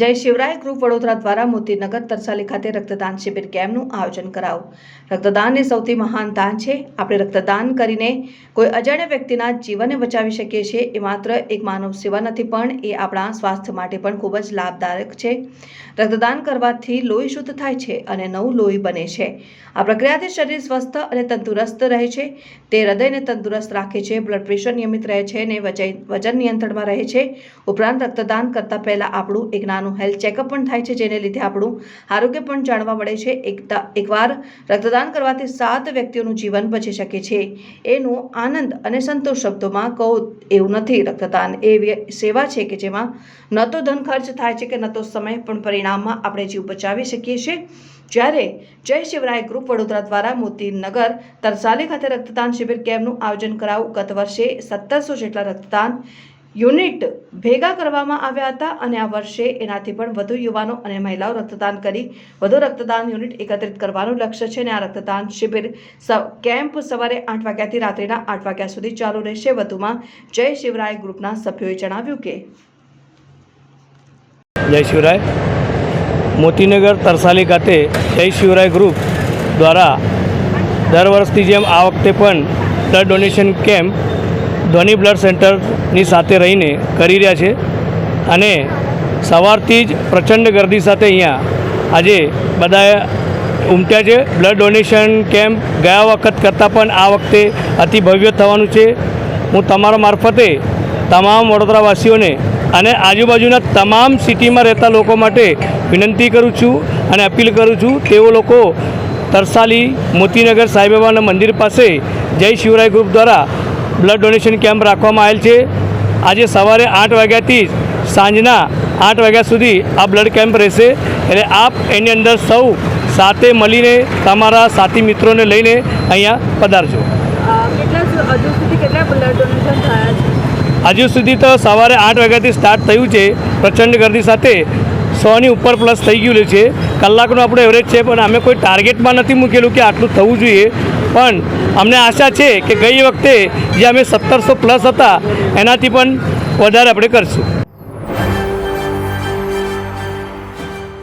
જય શિવરાય ગ્રુપ વડોદરા દ્વારા મોતીનગર તરસાલી ખાતે રક્તદાન શિબિર કેમ્પનું આયોજન કરાવું રક્તદાન એ સૌથી મહાન દાન છે. આપણે રક્તદાન કરીને કોઈ અજાણ્યા વ્યક્તિના જીવનને બચાવી શકીએ છીએ. એ માત્ર એક માનવ સેવા નથી, પણ એ આપણા સ્વાસ્થ્ય માટે પણ ખૂબ જ લાભદાયક છે. રક્તદાન કરવાથી લોહી શુદ્ધ થાય છે અને નવું લોહી બને છે. આ પ્રક્રિયાથી શરીર સ્વસ્થ અને તંદુરસ્ત રહે છે. તે હૃદયને તંદુરસ્ત રાખે છે બ્લડ પ્રેશર નિયમિત રહે છે અને વજન નિયંત્રણમાં રહે છે. ઉપરાંત રક્તદાન કરતાં પહેલાં આપણું એક નાનું હેલ્થ ચેકઅપ પણ થાય છે, જેને લીધે આપણું આરોગ્ય પણ જાણવા મળે છે. એકતા, એકવાર રક્તદાન કરવાથી સાત વ્યક્તિઓનું જીવન બચી શકે છે. એનો આનંદ અને સંતોષ શબ્દોમાં કહો એવું નથી. રક્તદાન એ સેવા છે કે જેમાં ન તો ધન ખર્ચ થાય છે કે ન તો સમય, પણ પરિણામમાં આપણે જીવ બચાવી શકીએ છીએ. જ્યારે જય શિવરાય ગ્રુપ વડોદરા દ્વારા મોતીનગર તરસાલી ખાતે રક્તદાન શિબિર કેમ્પનું આયોજન કરાવું, ગત વર્ષે સત્તરસો જેટલા રક્તદાન યુનિટ ભેગા કરવામાં આવ્યા હતા અને આ વર્ષે એનાથી પણ વધુ યુવાનો અને મહિલાઓ રક્તદાન કરી, વધુ રક્તદાન યુનિટ એકત્રિત કરવાનું લક્ષ્ય છે અને આ રક્તદાન શિબિર કેમ્પ સવારે આઠ વાગ્યાથી રાત્રિના આઠ વાગ્યા સુધી ચાલુ રહેશે. વધુમાં જય શિવરાય ગ્રુપના સભ્યોએ જણાવ્યું કે જય શિવરાય. મોતીનગર તરસાલી ખાતે જય શિવરાય ગ્રુપ દ્વારા દર વર્ષની જેમ આ વખતે પણ blood donation camp Dhwani blood સેન્ટરની સાથે રહીને કરી રહ્યા છે અને સવારથી જ પ્રચંડ ગર્દી સાથે અહીંયા આજે બધા ઉમટ્યા છે. બ્લડ ડોનેશન કેમ્પ ગયા વખત કરતાં પણ આ વખતે અતિ ભવ્ય થવાનું છે. હું તમારા મારફતે તમામ વડોદરાવાસીઓને અને આજુબાજુના તમામ સિટીમાં રહેતા લોકો માટે વિનંતી કરું છું અને અપીલ કરું છું, તેઓ લોકો તરસાલી મોતીનગર સાંઈબાબાના મંદિર પાસે જય શિવરાય ગ્રુપ દ્વારા બ્લડ ડોનેશન કેમ્પ રાખવામાં આવેલ છે. આજે સવારે આઠ વાગ્યાથી સાંજના આઠ વાગ્યા સુધી આ બ્લડ કેમ્પ રહેશે. એટલે આપ એની અંદર સૌ સાથે મળીને તમારા સાથી મિત્રોને લઈને અહીંયા પધારજો. હજુ સુધી તો સવારે આઠ વાગ્યાથી સ્ટાર્ટ થયું છે. પ્રચંડ ગર્દી સાથે સોની ઉપર પ્લસ થઈ ગયું છે. કલાકનું આપણું એવરેજ છે પણ અમે કોઈ ટાર્ગેટમાં નથી મૂકેલું કે આટલું થવું જોઈએ. પણ અમને આશા છે કે ગઈ વખતે જે અમે સત્તરસો પ્લસ હતા, એનાથી પણ વધારે આપણે કરશું.